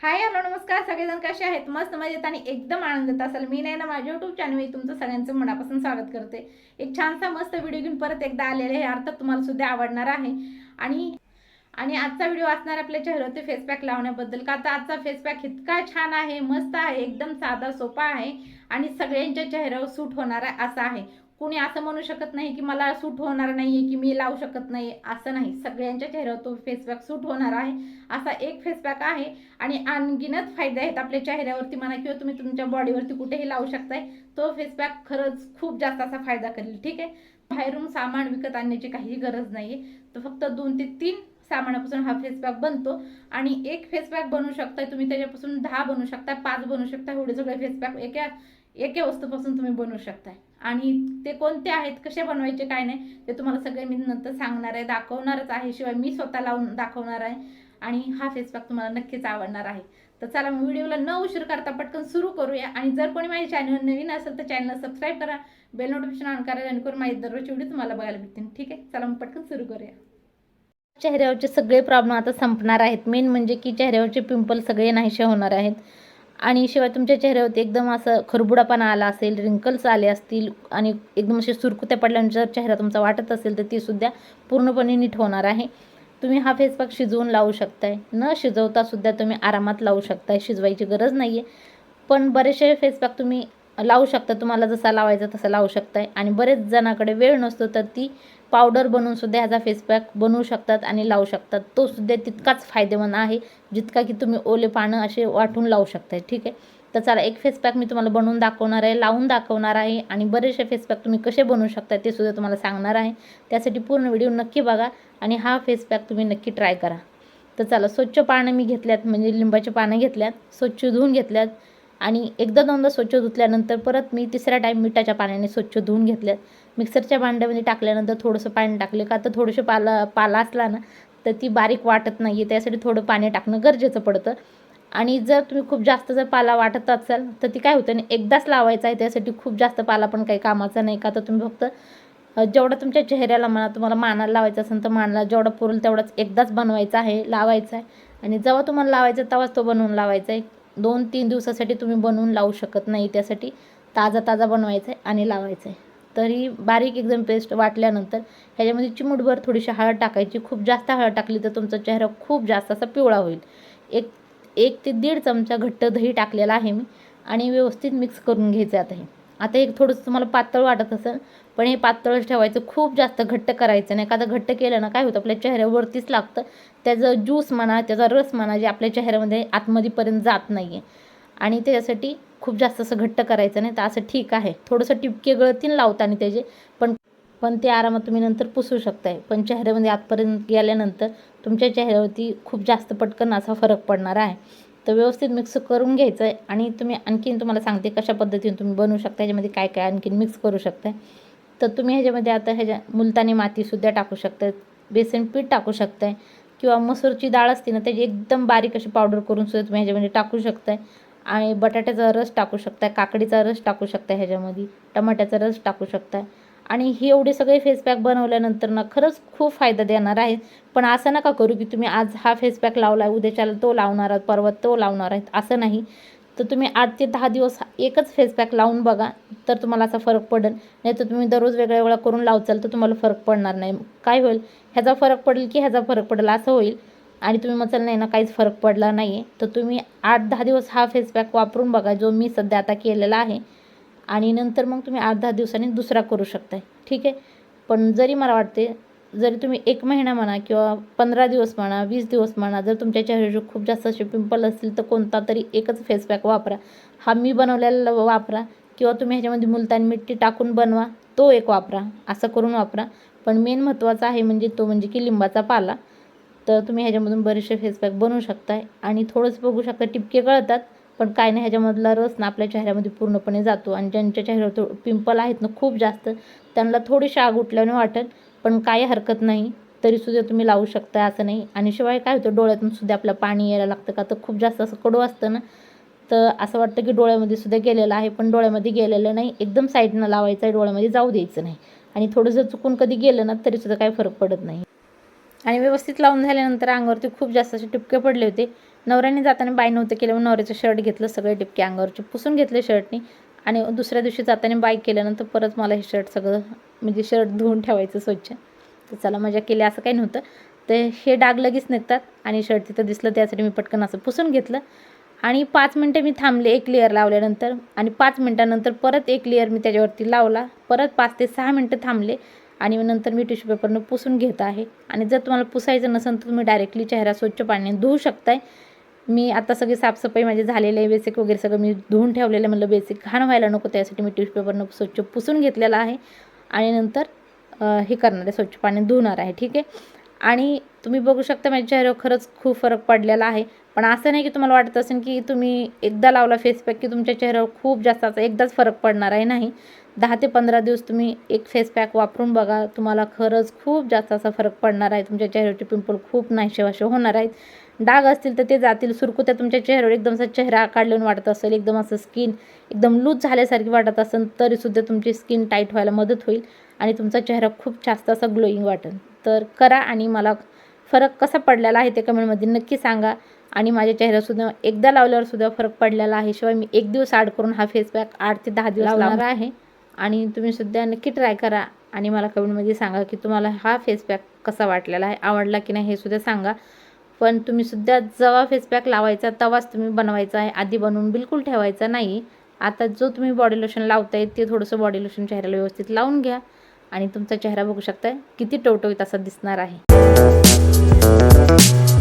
Hi hello नमस्कार. सगळेजण कसे आहेत? मस्त मजेत आणि एकदम आनंदात असाल. मी नाही ना माझ्या युट्यूब चॅनल तुमचं सगळ्यांचं मनापासून स्वागत करते. एक छानसा मस्त व्हिडिओ घेऊन परत एकदा आलेले आहे. अर्थात तुम्हाला सुद्धा आवडणार आहे. आणि आणि आजचा व्हिडिओ असणार आपल्या चेहऱ्यावरती फेस पॅक लावण्याबद्दल. का तर आजचा फेस पॅक इतका छान आहे मस्त आहे एकदम साधा सोपा आहे आणि सगळ्यांच्या चेहऱ्यावर सूट होणारा असा आहे. कुणी असं म्हणू शकत नाही की मला सूट होणार नाहीये की मी लावू शकत नाही. असं नाही. सगळ्यांच्या चेहऱ्यावर तो फेसपॅक सूट होणार आहे. असा एक फेसपॅक आहे. आणि आणखीनच फायदे आहेत आपल्या चेहऱ्यावरती म्हणा किंवा तुम्ही तुमच्या बॉडीवरती कुठेही लावू शकताय तो फेसपॅक खरंच खूप जास्त असा फायदा करेल. ठीक आहे? बाहेरून सामान विकत आणण्याची काही गरज नाहीये. तर फक्त दोन ते तीन सामानापासून हा फेस पॅक बनतो. आणि एक फेसपॅक बनू बनवू शकताय तुम्ही त्याच्यापासून दहा बनवू शकता पाच बनवू शकता एवढे सगळे फेसपॅक एका एके वस्तूपासून तुम्ही बनवू शकताय. आणि ते कोणते आहेत कसे बनवायचे काय नाही ते तुम्हाला सगळे मी नंतर सांगणार आहे दाखवणारच आहे. शिवाय मी स्वतः लावून दाखवणार आहे. आणि हा फेस पॅक तुम्हाला नक्कीच आवडणार आहे. तर चला मग व्हिडिओला न उशीर करता पटकन सुरू करूया. आणि जर कोणी माझ्या चॅनल नवीन असेल तर चॅनलला सबस्क्राईब करा. बेल नोटिफिकेशन ऑन करा जेणेकरून माझी दररोजची व्हिडिओ तुम्हाला बघायला भेटतील. ठीक आहे? चला मग पटकन सुरू करूया. चेहऱ्यावरचे सगळे प्रॉब्लेम आता संपणार आहेत. मेन म्हणजे की चेहऱ्यावरचे पिंपल सगळे नाहीसे होणार आहेत. आणि शिवाय तुमच्या चेहऱ्यावरती एकदम असं खरबुडापणा आला असेल रिंकल्स आले असतील आणि एकदम असे सुरकुत्या पडल्यानंतर चेहरा तुमचा वाटत असेल तर ती सुद्धा पूर्णपणे नीट होणार आहे. तुम्ही हा फेसपॅक शिजवून लावू शकताय. न शिजवता सुद्धा तुम्ही आरामात लावू शकताय. शिजवायची गरज नाही आहे पण बरेचसे फेसपॅक तुम्ही लावू शकता. तुम्हाला जसा लावायचा तसा लावू शकताय. आणि बरेच जणाकडे वेळ नसतो तर ती पावडर बनवून सुद्धा ह्याचा फेस पॅक बनवू शकतात आणि लावू शकतात. तो सुद्धा तितकाच फायदेमंद आहे जितका की तुम्ही ओले पानं असे वाटून लावू शकताय. ठीक आहे? तर चला एक फेस पॅक मी तुम्हाला बनवून दाखवणार आहे लावून दाखवणार आहे आणि बरेचसे फेस पॅक तुम्ही कसे बनवू शकता ते सुद्धा तुम्हाला सांगणार आहे. त्यासाठी पूर्ण व्हिडिओ नक्की बघा आणि हा फेस पॅक तुम्ही नक्की ट्राय करा. तर चला स्वच्छ पानं मी घेतल्यात म्हणजे लिंबाचे पानं घेतल्यात स्वच्छ धुवून घेतल्यात आणि एकदा दोनदा स्वच्छ धुतल्यानंतर परत मी तिसऱ्या टाईम मिठाच्या पाण्याने स्वच्छ धुवून घेतल्यात. मिक्सरच्या भांड्यामध्ये टाकल्यानंतर थोडंसं पाणी टाकले. का तर थोडंसं पाला पाला असला ना तर ती बारीक वाटत नाही आहे त्यासाठी थोडं पाणी टाकणं गरजेचं पडतं. आणि जर तुम्ही खूप जास्त जर पाला वाटत असाल तर ती काय होतं आणि एकदाच लावायचं आहे त्यासाठी खूप जास्त पाला पण काही कामाचा नाही. का तर तुम्ही फक्त जेवढं तुमच्या चेहऱ्याला म्हणा तुम्हाला मानाला लावायचं असेल तर मानाला जेवढं पुरेल तेवढाच एकदाच बनवायचं आहे लावायचं आहे. आणि जेव्हा तुम्हाला लावायचा तेव्हाच तो बनवून लावायचा आहे. दोन तीन दिवसासाठी तुम्ही बनवून लावू शकत नाही त्यासाठी ताजा ताजा बनवायचा आहे आणि लावायचं आहे. तरी बारीक एकदम पेस्ट वाटल्यानंतर ह्याच्यामध्ये चिमूटभर थोडीशी हळद टाकायची. खूप जास्त हळद टाकली तर तुमचा चेहरा खूप जास्त असा पिवळा होईल. एक एक ते दीड चमचा घट्ट दही टाकलेला आहे मी आणि व्यवस्थित मिक्स करून घ्यायचं आता हे. आता एक थोडंसं तुम्हाला पातळ वाटत असेल पण हे पातळच ठेवायचं. खूप जास्त घट्ट करायचं नाही. का घट्ट केलं ना काय होतं? आपल्या चेहऱ्यावरतीच लागतं. त्याचं ज्यूस म्हणा त्याचा रस म्हणा जे आपल्या चेहऱ्यामध्ये आतमध्येपर्यंत जात नाही आहे आणि त्याच्यासाठी खूप जास्त असं घट्ट करायचं नाही तर असं ठीक आहे. थोडंसं टिपके गळतीन लावताना त्याचे पण पण ते आरामात तुम्ही नंतर पुसू शकताय. पण चेहऱ्यामध्ये आतपर्यंत गेल्यानंतर तुमच्या चेहऱ्यावरती खूप जास्त पटकन असा फरक पडणार आहे. तर व्यवस्थित मिक्स करून घ्यायचं आहे आणि तुम्ही आणखीन तुम्हाला सांगते कशा पद्धतीने तुम्ही बनवू शकता ह्याच्यामध्ये काय काय आणखीन मिक्स करू शकताय. तर तुम्ही ह्याच्यामध्ये आता ह्याच्या मुलतानी मातीसुद्धा टाकू शकताय बेसन पीठ टाकू शकताय किंवा मसूरची डाळ असते ना त्याची एकदम बारीक अशी पावडर करून सुद्धा तुम्ही ह्याच्यामध्ये टाकू शकताय. आणि बटाट्याचा रस टाकू शकताय काकडीचा रस टाकू शकता ह्याच्यामध्ये टमाट्याचा रस टाकू शकताय. आणि हे एवढे सगळे फेस पॅक बनवल्यानंतर ना खरंच खूप फायदा देणार आहे पण असं नका करू की तुम्ही आज हा फेस पॅक लावला आहे उद्याच्याला तो लावणार आहात परवा तो लावणार आहेत असं नाही. तर तुम्ही आठ ते दहा दिवस एकच फेस पॅक लावून बघा तर तुम्हाला असा फरक पडेल. नाही तर तुम्ही दररोज वेगळ्या वेगळा करून लावचाल तर तुम्हाला फरक पडणार नाही. काय होईल? ह्याचा फरक पडेल की ह्याचा फरक पडेल असं होईल. आणि तुम्ही मचाल नाही ना काहीच फरक पडला नाही आहे तर तुम्ही आठ दहा दिवस हा फेस पॅक वापरून बघा जो मी सध्या आता केलेला आहे. आणि नंतर मग तुम्ही आठ दहा दिवसांनी दुसरा करू शकताय. ठीक आहे? पण जरी मला वाटते जरी तुम्ही एक महिना म्हणा किंवा पंधरा दिवस म्हणा वीस दिवस म्हणा जर तुमच्या चेहऱ्याचे खूप जास्त असे पिंपल असतील तर कोणता तरी एकच फेस पॅक वापरा. हा मी बनवलेला वापरा किंवा तुम्ही ह्याच्यामध्ये मुलतानी मिट्टी टाकून बनवा तो एक वापरा असं करून वापरा. पण मेन महत्त्वाचा आहे म्हणजे तो म्हणजे की लिंबाचा पाला. तर तुम्ही ह्याच्यामधून बरेचसे फेसपॅक बनवू शकताय. आणि थोडंसं बघू शकता टिपके कळतात पण काय नाही ह्याच्यामधला रस ना आपल्या चेहऱ्यामध्ये पूर्णपणे जातो. आणि ज्यांच्या चेहऱ्यावर पिंपल आहेत ना खूप जास्त त्यांना थोडीशी आग उठल्याने वाटेल पण काही हरकत नाही. तरीसुद्धा तुम्ही लावू शकता असं नाही. आणि शिवाय काय होतं डोळ्यातून सुद्धा आपलं पाणी यायला लागतं का? तर खूप जास्त असं कडू असतं ना. तर असं वाटतं की डोळ्यामध्ये सुद्धा गेलेलं आहे पण डोळ्यामध्ये गेलेलं नाही. एकदम साईडनं लावायचं आहे डोळ्यामध्ये जाऊ द्यायचं नाही. आणि थोडंसं चुकून कधी गेलं ना तरीसुद्धा काही फरक पडत नाही. आणि व्यवस्थित लावून झाल्यानंतर अंगावरती खूप जास्त असे टिपके पडले होते. नवऱ्याने जाताना बाय नव्हतं केलं मग नवऱ्याचं शर्ट घेतलं सगळे टिपके अंगावरचे पुसून घेतले शर्टनी. आणि दुसऱ्या दिवशी जाताना बाय केल्यानंतर परत मला हे शर्ट सगळं म्हणजे शर्ट धुवून ठेवायचं स्वच्छ. तर चला मजा केली असं काही नव्हतं. तर हे डाग लगेच निघतात आणि शर्ट तिथं दिसलं त्यासाठी मी पटकन असं पुसून घेतलं. आणि पाच मिनटं मी थांबले एक लेअर लावल्यानंतर. आणि पाच मिनटानंतर परत एक लेअर मी त्याच्यावरती लावला. परत पाच ते सहा मिनटं थांबले. आणि नंतर मी टिश्यू पेपरनं पुसून घेत आहे. आणि जर तुम्हाला पुसायचं नसेल तर तुम्ही डायरेक्टली चेहरा स्वच्छ पाण्याने धुवू शकताय. मी आता सगळी साफसफाई माझी झालेली आहे. बेसिक वगैरे सगळं मी धुवून ठेवलेलं आहे. म्हणलं बेसिक घाण व्हायला नको त्यासाठी मी टिश्यू पेपरनं स्वच्छ पुसून घेतलेलं आहे. आणि नंतर हे करणार आहे स्वच्छ पाण्याने धुणार आहे. ठीक आहे? आणि तुम्ही बघू शकता माझ्या चेहऱ्यावर खरंच खूप फरक पडलेला आहे. पण असं नाही की तुम्हाला वाटत असेल की तुम्ही एकदा लावला फेस पॅक की तुमच्या चेहऱ्यावर खूप जास्त असा एकदाच फरक पडणार आहे. नाही. दहा ते पंधरा दिवस तुम्ही एक फेस पॅक वापरून बघा. तुम्हाला खरंच खूप जास्त असा फरक पडणार आहे. तुमच्या चेहऱ्यावरचे पिंपल खूप नाहीशेवाशे होणार आहेत. डाग असतील तर ते जातील. सुरकुत्या तुमच्या चेहऱ्यावर एकदम असा चेहरा काढलेून वाटत असेल. एकदम असं स्किन एकदम लूज झाल्यासारखी वाटत असेल. तरीसुद्धा तुमची स्किन टाईट व्हायला मदत होईल आणि तुमचा चेहरा खूप जास्त असा ग्लोईंग वाटेल. तर करा आणि मला फरक कसा पडलेला आहे ते कमेंटमध्ये नक्की सांगा. आणि माझ्या चेहऱ्यासुद्धा एकदा लावल्यावर सुद्धा फरक पडलेला आहे. शिवाय मी एक दिवस आड करून हा फेस पॅक आठ ते दहा दिवस लावणार आहे. आणि तुम्ही सुद्धा नक्की ट्राय करा. आणि मला कमेंटमध्ये सांगा की तुम्हाला हा फेस पॅक कसा वाटलेला आहे. आवडला की नाही हे सुद्धा सांगा. पण तुम्ही सुद्धा जेव्हा फेस पॅक लावायचा तेव्हाच तुम्ही बनवायचा आहे. आधी बनवून बिलकुल ठेवायचा नाही. आता जो तुम्ही बॉडी लोशन लावताय ते थोडंसं बॉडी लोशन चेहऱ्याला व्यवस्थित लावून घ्या. आणि तुमचा चेहरा बघू शकताय किती टवटवीत असा दिसणार आहे. Thank